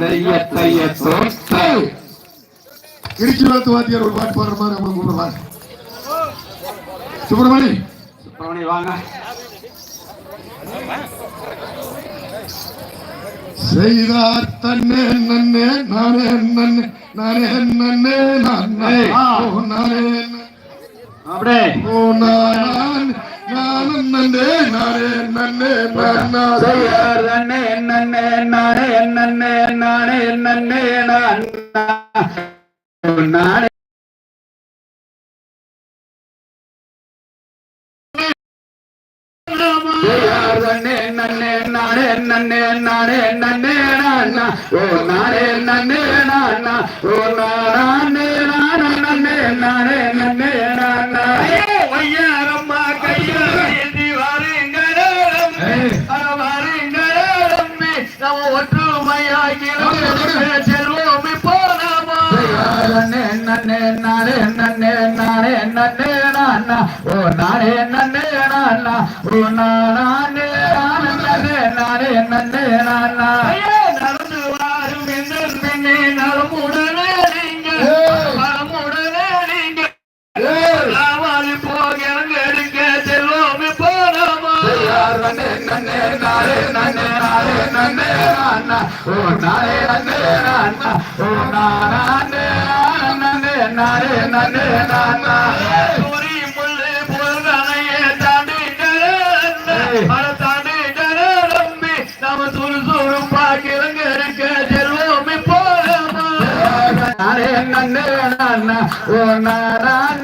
தைய தைய தோத்தை திருச்சி வளர்த்து வாத்தியார் ஒரு பாட்டு பாடுற மாதிரி அவங்க கூப்பிடுறாங்க சுப்பிரமணி. சுப்பிரமணி வாங்க. செய்தார் தன்னே நன்னே நானே நன்னே நானே நன்னே நானே நானே. அப்படியே. ஓ நான். நன்னே நானே நன்னே நன்னே நன்னே நானே நன்னே நானே நன்னே நானே நன்னே நன்னே நானே நன்னே நானே நன்னே நானா. ஓ நானே நன்னே நானா. ஓ நானே நானே நன்னே நானே நம்ம ஒற்றுமையாகி செல்வோம் போனாமா நன்னே நன்னே நானே நன்னே நானே நன்னே நானா ஓ நானே நன்னே நானா ஓ நானே நானே நன்னே நானே நன்னே நானா நானா ஓ நானே நன்னே நானா ஓ நானே நன்னே நானே நன்னே நானா சூரி முள்ளு புல்கனையே தாண்டி மர தாண்டி நம்பி நாம சுறு சுறு பாக்கிறங்க இருக்க செல்வோம் போலாமா நானே நன்னே நானா ஓ நானே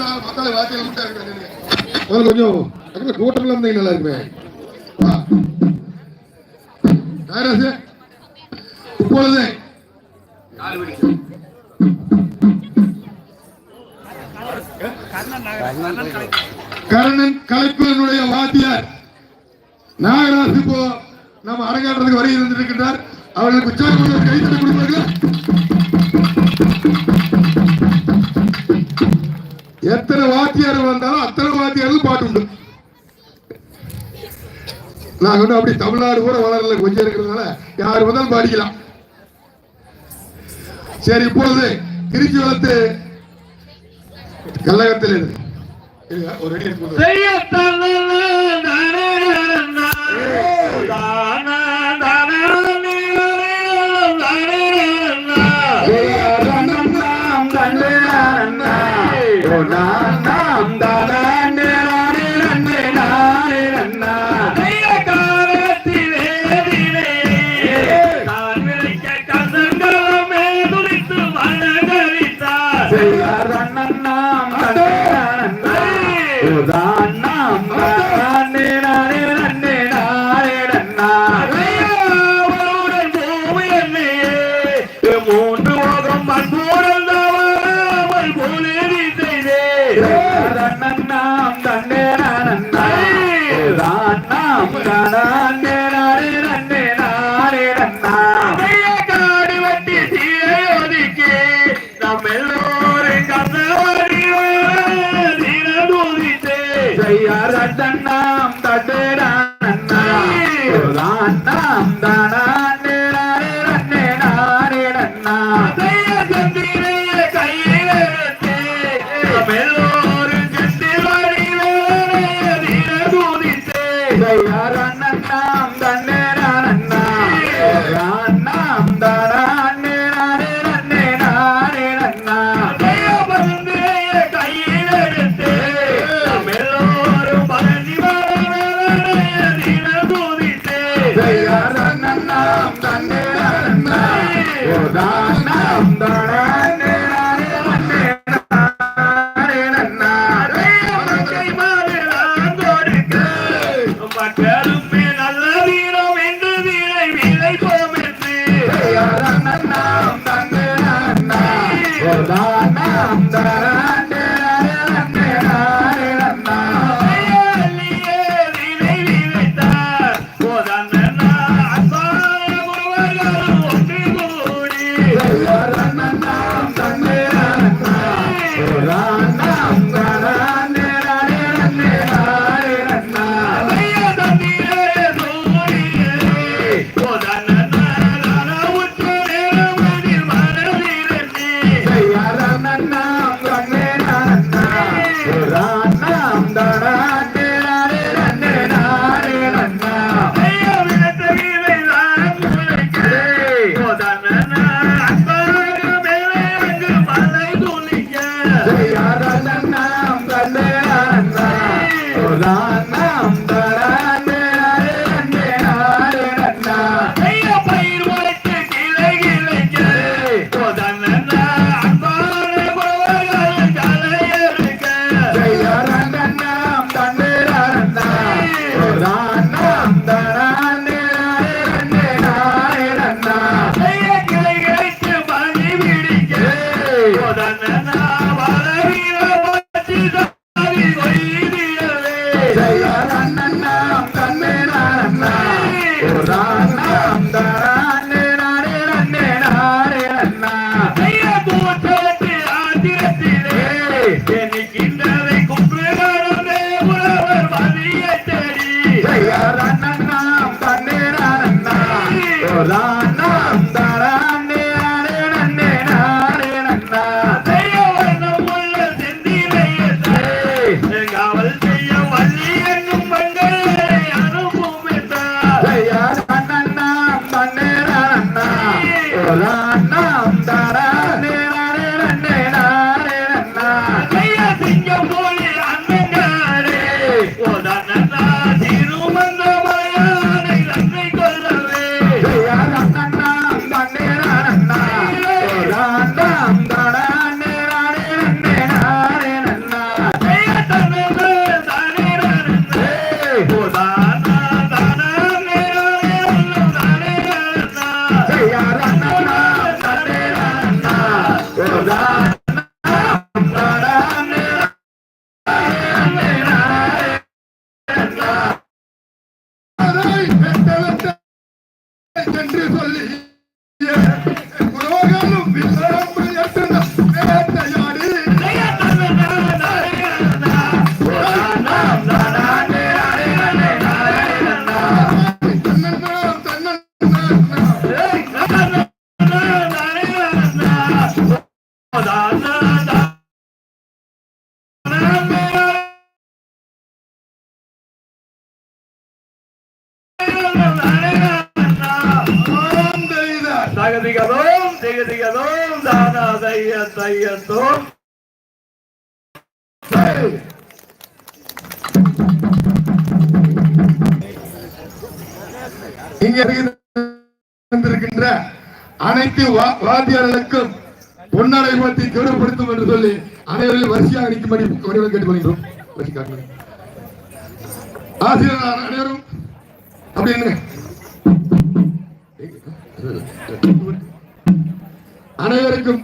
வாத்தியில கொஞ்சம் அங்கே கூட்டம்ல இருந்தீங்க நல்லா இருக்குமே. வா. இப்பொழுது. கர்ணன் கலைப்பினுடைய வாத்தியார். நாகராஜ் இப்போ நம்ம அரங்காட்டுறதுக்கு வருகை இருந்திருக்கின்றார் அவர்களுக்கு உற்சாகம் கைத்தட்டி கொடுப்பார்கள் வாத்தியார் வந்தாலும் அத்தனை வாத்தியாரும் பாட்டு உண்டு. நாங்க வந்து அப்படி தமிழ்நாடு கூட வளரல கொஞ்சம் இருக்கிறதுனால யார் வந்தாலும் பாடிக்கலாம். சரி இப்பொழுது திருச்சி வளர்த்து கல்லகத்தில் ஒரு அடி நான் தட்டண்ணாம் தட்டேடான் தானாம் தானா. இருக்கின்ற அனைத்து வாத்தியார்களுக்கும் பொன்னாடை பற்றி கௌரவப்படுத்தும் என்று சொல்லி அனைவரையும் வரிசையாக அணிக்கும்படி கேட்டுக் கொள்கிறோம் ஆசிரியர் அனைவரும் அப்படி இல்லைங்க. அனைவருக்கும்